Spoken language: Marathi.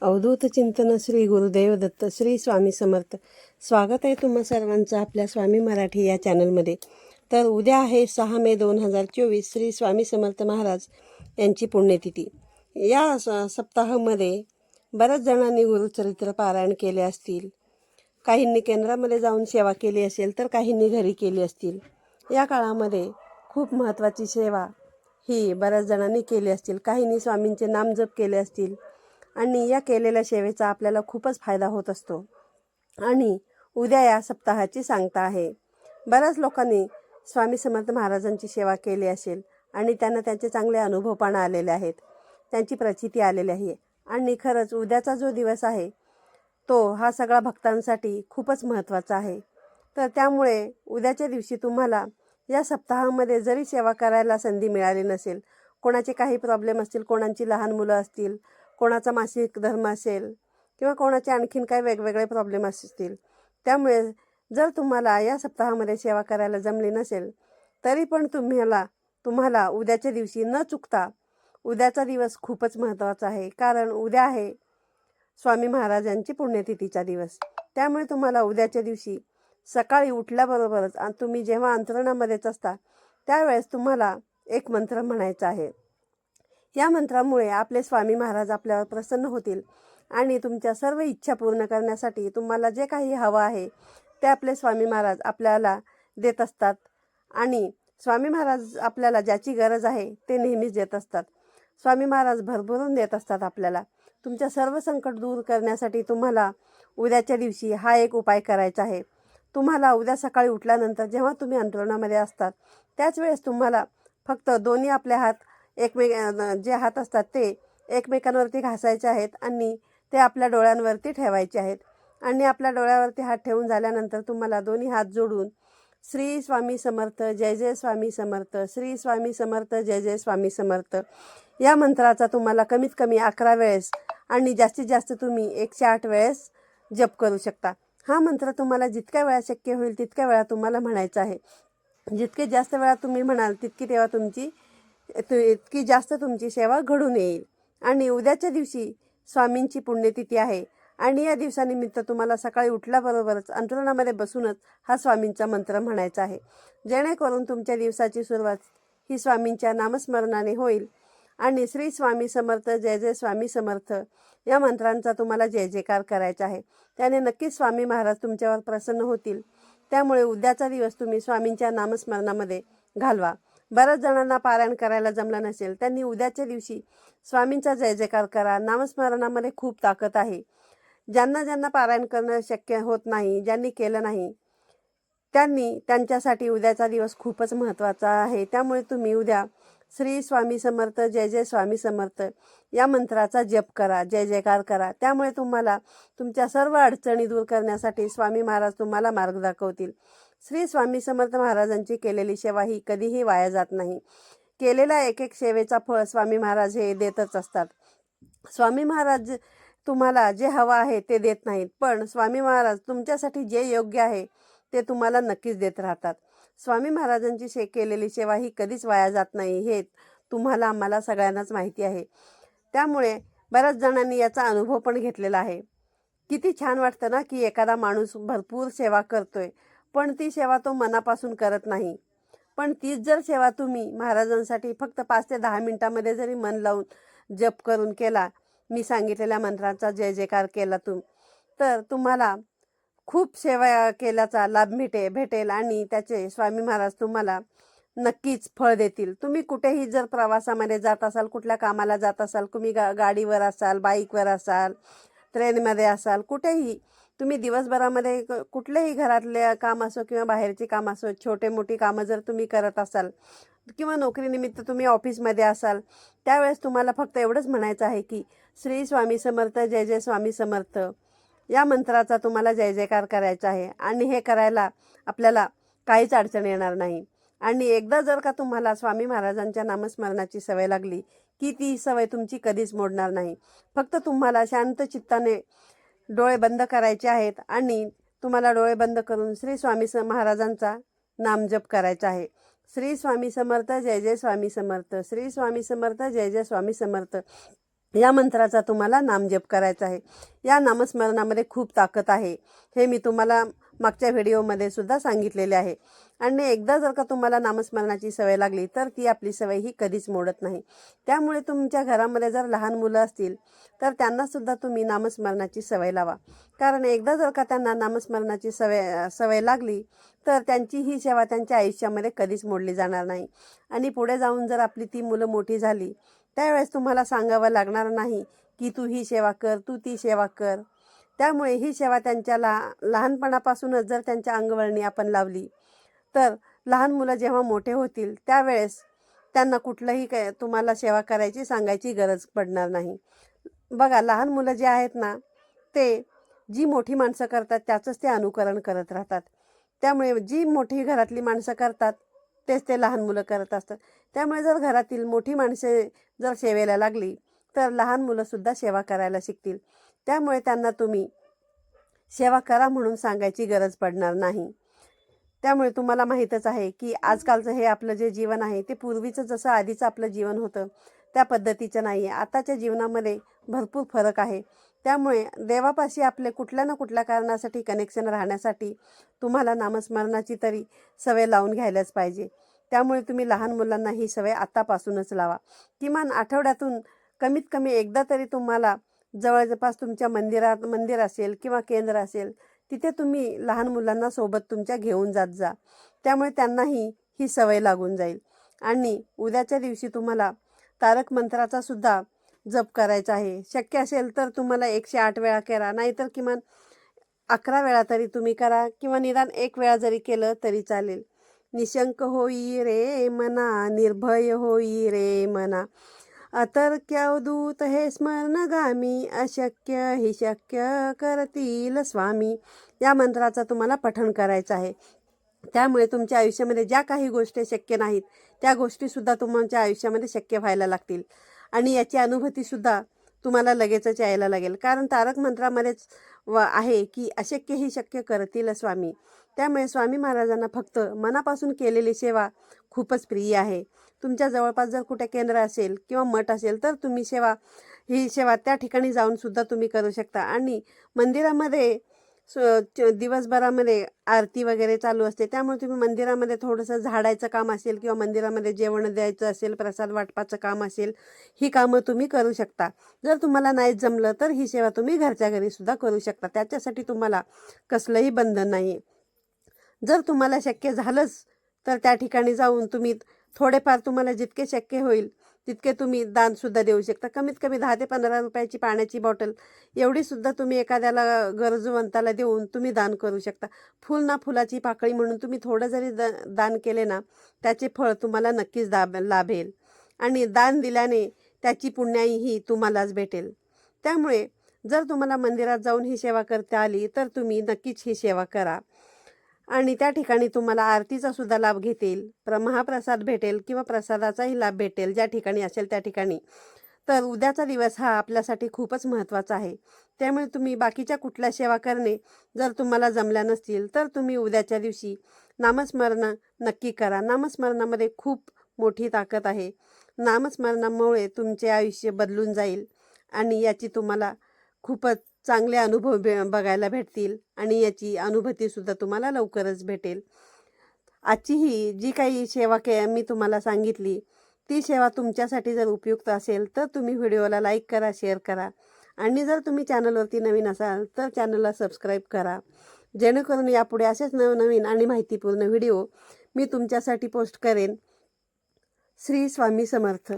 अवधूत चिंतन श्री गुरुदेव दत्त श्री स्वामी समर्थ. स्वागत आहे तुम्हा सर्वांचं आपल्या स्वामी मराठी या चॅनलमध्ये. तर उद्या आहे सहा मे दोन हजार चोवीस श्री स्वामी समर्थ महाराज यांची पुण्यतिथी. या स- सप्ताहामध्ये बऱ्याच जणांनी गुरुचरित्र पारायण केले असतील. काहींनी केंद्रामध्ये जाऊन सेवा केली असेल तर काहींनी घरी केली असतील. या काळामध्ये खूप महत्त्वाची सेवा ही बऱ्याच जणांनी केली असतील. काहींनी स्वामींचे नामजप केले असतील. आणि या केलेल्या सेवेचा आपल्याला खूपच फायदा होत असतो. आणि उद्या या सप्ताहाची सांगता आहे. बऱ्याच लोकांनी स्वामी समर्थ महाराजांची सेवा केली असेल आणि त्यांना त्यांचे चांगले अनुभव पण आलेले आहेत. त्यांची प्रचिती आलेली आहे. आणि खरंच उद्याचा जो दिवस आहे तो हा सगळा भक्तांसाठी खूपच महत्त्वाचा आहे. तर त्यामुळे उद्याच्या दिवशी तुम्हाला या सप्ताहामध्ये जरी सेवा करायला संधी मिळाली नसेल कोणाचे काही प्रॉब्लेम असतील कोणाची लहान मुलं असतील कोणाचा मासिक धर्म असेल किंवा कोणाचे आणखीन काही वेगवेगळे प्रॉब्लेम असतील. त्यामुळे जर तुम्हाला या सप्ताहामध्ये सेवा करायला जमली नसेल तरी पण तुम्हाला तुम्हाला उद्याच्या दिवशी न चुकता उद्याचा दिवस खूपच महत्त्वाचा आहे. कारण उद्या आहे स्वामी महाराजांची पुण्यतिथीचा दिवस. त्यामुळे तुम्हाला उद्याच्या दिवशी सकाळी उठल्याबरोबरच आणि तुम्ही जेव्हा अंतरणामध्येच असता त्यावेळेस तुम्हाला एक मंत्र म्हणायचा आहे. या मंत्रामुळे आपले स्वामी महाराज आपल्यावर प्रसन्न होतील. आणि तुमच्या सर्व इच्छा पूर्ण करण्यासाठी तुम्हाला जे काही हवं आहे ते आपले स्वामी महाराज आपल्याला देत असतात. आणि स्वामी महाराज आपल्याला ज्याची गरज आहे ते नेहमीच देत असतात. स्वामी महाराज भरभरून देत असतात आपल्याला. तुमच्या सर्व संकट दूर करण्यासाठी तुम्हाला उद्याच्या दिवशी हा एक उपाय करायचा आहे. तुम्हाला उद्या सकाळी उठल्यानंतर जेव्हा तुम्ही अंतरुणामध्ये असतात त्याच वेळेस तुम्हाला फक्त दोन्ही आपले हात एकमेक जे हात असतात ते एकमेकांवरती घासायचे आहेत आणि ते आपल्या डोळ्यांवरती ठेवायचे आहेत. आणि आपल्या डोळ्यावरती हात ठेवून झाल्यानंतर तुम्हाला दोन्ही हात जोडून श्री स्वामी समर्थ जय जय स्वामी समर्थ श्री स्वामी समर्थ जय जय स्वामी समर्थ या मंत्राचा तुम्हाला कमीत कमी अकरा वेळेस आणि जास्तीत जास्त तुम्ही एकशे आठ वेळेस जप करू शकता. हा मंत्र तुम्हाला जितक्या वेळा शक्य होईल तितक्या वेळा तुम्हाला म्हणायचा आहे. जितके जास्त वेळा तुम्ही म्हणाल तितकी तेव्हा तुमची इतकी जास्त तुमची सेवा घडून येईल. आणि उद्याच्या दिवशी स्वामींची पुण्यतिथी आहे. आणि या दिवसानिमित्त तुम्हाला सकाळी उठल्याबरोबरच अंतरणामध्ये बसूनच हा स्वामींचा मंत्र म्हणायचा आहे. जेणेकरून तुमच्या दिवसाची सुरुवात ही स्वामींच्या नामस्मरणाने होईल. आणि श्री स्वामी समर्थ जय जय स्वामी समर्थ या मंत्रांचा तुम्हाला जय जयकार करायचा आहे. त्याने नक्कीच स्वामी महाराज तुमच्यावर प्रसन्न होतील. त्यामुळे उद्याचा दिवस तुम्ही स्वामींच्या नामस्मरणामध्ये घालवा. बऱ्याच जणांना पारायण करायला जमलं नसेल त्यांनी उद्याच्या दिवशी स्वामींचा जय जयकार करा. नामस्मरणामध्ये खूप ताकद आहे. ज्यांना ज्यांना पारायण करणं शक्य होत नाही ज्यांनी केलं नाही त्यांनी त्यांच्यासाठी उद्याचा दिवस खूपच महत्त्वाचा आहे. त्यामुळे तुम्ही उद्या श्री स्वामी समर्थ जय जय स्वामी समर्थ या मंत्राचा जप करा जय जयकार करा. त्यामुळे तुम्हाला तुमच्या सर्व अडचणी दूर करण्यासाठी स्वामी महाराज तुम्हाला मार्ग दाखवतील. श्री स्वामी समर्थ महाराजांची केलेली सेवा ही कधीही वाया जात नाही. केलेला एक एक सेवेचा फळ स्वामी महाराज हे देतच असतात. स्वामी महाराज तुम्हाला जे हवं आहे ते देत नाहीत पण स्वामी महाराज तुमच्यासाठी जे योग्य आहे ते तुम्हाला नक्कीच देत राहतात. स्वामी महाराजांची शे केलेली सेवा ही कधीच वाया जात नाही हे तुम्हाला आम्हाला सगळ्यांनाच माहिती आहे. त्यामुळे बऱ्याच जणांनी याचा अनुभव पण घेतलेला आहे. किती छान वाटतं ना की एखादा माणूस भरपूर सेवा करतोय. पण ती सेवा तो मनापासून करत नाही. पण तीच जर सेवा तुम्ही महाराजांसाठी फक्त पाच ते दहा मिनटामध्ये जरी मन लावून जप करून केला मी सांगितलेल्या मंत्राचा जय जयकार केला तुम तर तुम्हाला खूप सेवा केल्याचा लाभ भेटे भेटेल आणि त्याचे स्वामी महाराज तुम्हाला नक्कीच फळ देतील. तुम्ही कुठेही जर प्रवासामध्ये जात असाल कुठल्या कामाला जात असाल तुम्ही गा गाडीवर असाल बाईकवर असाल ट्रेनमध्ये असाल कुठेही तुम्ही दिवसभरामध्ये कुठल्याही कुठलेही घरातले काम असो किंवा बाहेरची काम असो छोटे मोठी कामं जर तुम्ही करत असाल किंवा नोकरीनिमित्त तुम्ही ऑफिसमध्ये असाल त्यावेळेस तुम्हाला फक्त एवढंच म्हणायचं आहे की श्री स्वामी समर्थ जय जय स्वामी समर्थ. या मंत्राचा तुम्हाला जय जयकार करायचा आहे आणि हे करायला आपल्याला काहीच अडचण येणार नाही. आणि एकदा जर का तुम्हाला स्वामी महाराजांच्या नामस्मरणाची सवय लागली की ती सवय तुमची कधीच मोडणार नाही. फक्त तुम्हाला शांत चित्ताने डोळे बंद करायचे आहेत आणि तुम्हाला डोळे बंद करून श्री स्वामी स महाराजांचा नामजप करायचा आहे. श्री स्वामी समर्थ जय जय स्वामी समर्थ श्री स्वामी समर्थ जय जय स्वामी समर्थ या मंत्राचा तुम्हाला नामजप करायचा आहे. या नामस्मरणामध्ये खूप ताकद आहे. हे मी तुम्हाला मागच्या व्हिडिओमध्ये सुद्धा सांगितलेले आहे. आणि एकदा जर का तुम्हाला नामस्मरणाची सवय लागली तर ती आपली सवय ही कधीच मोडत नाही. त्यामुळे तुमच्या घरामध्ये जर लहान मुलं असतील तर त्यांनासुद्धा तुम्ही नामस्मरणाची सवय लावा. कारण एकदा जर का त्यांना नामस्मरणाची सवय सवय लागली तर त्यांची ही सेवा त्यांच्या आयुष्यामध्ये कधीच मोडली जाणार नाही. आणि पुढे जाऊन जर आपली ती मुलं मोठी झाली त्यावेळेस तुम्हाला सांगावं लागणार नाही की तू ही सेवा कर तू ती सेवा कर. त्यामुळे ही सेवा त्यांच्या ला लहानपणापासूनच जर त्यांच्या अंगवळणी आपण लावली तर लहान मुलं जेव्हा मोठे होतील त्यावेळेस त्यांना कुठलंही काय तुम्हाला सेवा करायची सांगायची गरज पडणार नाही. बघा लहान मुलं जे आहेत ना ते जी मोठी माणसं करतात त्याचंच ते अनुकरण करत राहतात. त्यामुळे जी मोठी घरातली माणसं करतात तेच ते लहान मुलं करत असतात. त्यामुळे जर घरातील मोठी माणसे जर सेवेला लागली तर लहान मुलंसुद्धा सेवा करायला शिकतील. त्यामुळे त्यांना तुम्ही सेवा करा म्हणून सांगायची गरज पडणार नाही. त्यामुळे तुम्हाला माहीतच आहे की आजकालचं हे आपलं जे जीवन आहे ते पूर्वीचं जसं आधीचं आपलं जीवन होतं त्या पद्धतीचं नाही आहे. आताच्या जीवनामध्ये भरपूर फरक आहे. त्यामुळे देवापाशी आपले कुठल्या ना कुठल्या कारणासाठी कनेक्शन राहण्यासाठी तुम्हाला नामस्मरणाची तरी सवय लावून घ्यायलाच पाहिजे. त्यामुळे तुम्ही लहान मुलांना ही सवय आत्तापासूनच लावा. किमान आठवड्यातून कमीत कमी एकदा तरी तुम्हाला जवळजवळ तुमच्या मंदिरात मंदिर असेल किंवा केंद्र असेल तिथे तुम्ही लहान मुलांना सोबत तुमच्या घेऊन जात जा. त्यामुळे त्यांनाही ही सवय लागून जाईल. आणि उद्याच्या दिवशी तुम्हाला तारक मंत्राचा सुद्धा जप करायचा आहे. शक्य असेल तर तुम्हाला एकशे आठ वेळा करा. नाहीतर किमान अकरा वेळा तरी तुम्ही करा किंवा निदान एक वेळा जरी केलं तरी चालेल. निशंक होई रे मना निर्भय होई रे मना. अतर्क्यावधूत हे स्मरणगामी अशक्य हि शक्य करतील स्वामी. या मंत्राचा तुम्हाला पठण करायचं आहे. त्यामुळे तुमच्या आयुष्यामध्ये ज्या काही गोष्टी शक्य नाहीत त्या गोष्टीसुद्धा तुमच्या आयुष्यामध्ये शक्य व्हायला लागतील. आणि याची अनुभूतीसुद्धा तुम्हाला लगेचच यायला लागेल. कारण तारक मंत्रामध्येच व आहे की अशक्य ही शक्य करतील स्वामी. त्यामुळे स्वामी महाराजांना फक्त मनापासून केलेली सेवा खूपच प्रिय आहे. तुमच्या जवळपास जर कुठे केंद्र असेल किंवा मठ असेल तर तुम्ही सेवा ही सेवा त्या ठिकाणी जाऊन सुद्धा तुम्ही करू शकता. आणि मंदिरामध्ये स च- दिवसभरामध्ये आरती वगैरे चालू असते. त्यामुळे तुम्ही मंदिरामध्ये थोडंसं झाडायचं काम असेल किंवा मंदिरामध्ये जेवण द्यायचं असेल प्रसाद वाटपाचं काम असेल ही कामं तुम्ही करू शकता. जर तुम्हाला नाही जमलं तर ही सेवा तुम्ही घरच्या घरी सुद्धा करू शकता. त्याच्यासाठी तुम्हाला कसलंही बंधन नाही आहे जर तुम्हाला शक्य झालंच तर त्या ठिकाणी जाऊन तुम्ही थोडेफार तुम्हाला जितके शक्य होईल तितके तुम्ही दानसुद्धा देऊ शकता. कमीत कमी दहा ते पंधरा रुपयाची पाण्याची बॉटल एवढीसुद्धा तुम्ही एखाद्याला गरजवंताला देऊन तुम्ही दान करू शकता. फुल ना फुलाची पाकळी म्हणून तुम्ही थोडं जरी द दान केले ना त्याचे फळ तुम्हाला नक्कीच दाब लाभेल. आणि दान दिल्याने त्याची पुण्याई ही तुम्हालाच भेटेल. त्यामुळे जर तुम्हाला मंदिरात जाऊन ही सेवा करता आली तर तुम्ही नक्कीच ही सेवा करा. आणि त्या ठिकाणी तुम्हाला आरतीचा सुद्धा लाभ घेतील प्र महाप्रसाद भेटेल किंवा प्रसादाचाही लाभ भेटेल ज्या ठिकाणी असेल त्या ठिकाणी. तर उद्याचा दिवस हा आपल्यासाठी खूपच महत्त्वाचा आहे. त्यामुळे तुम्ही बाकीच्या कुठल्या सेवा करणे जर तुम्हाला जमल्या नसतील तर तुम्ही उद्याच्या दिवशी नामस्मरण नक्की करा. नामस्मरणामध्ये खूप मोठी ताकद आहे. नामस्मरणामुळे तुमचे आयुष्य बदलून जाईल आणि याची तुम्हाला खूपच चांगले अनुभव भे बघायला भेटतील आणि याची अनुभूतीसुद्धा तुम्हाला लवकरच भेटेल. आजची ही जी काही सेवा के मी तुम्हाला सांगितली ती सेवा तुमच्यासाठी जर उपयुक्त असेल तर तुम्ही व्हिडिओला लाईक करा शेअर करा आणि जर तुम्ही चॅनलवरती नवीन असाल तर चॅनलला सबस्क्राईब करा. जेणेकरून यापुढे असेच नवनवीन आणि माहितीपूर्ण व्हिडिओ मी तुमच्यासाठी पोस्ट करेन. श्री स्वामी समर्थ.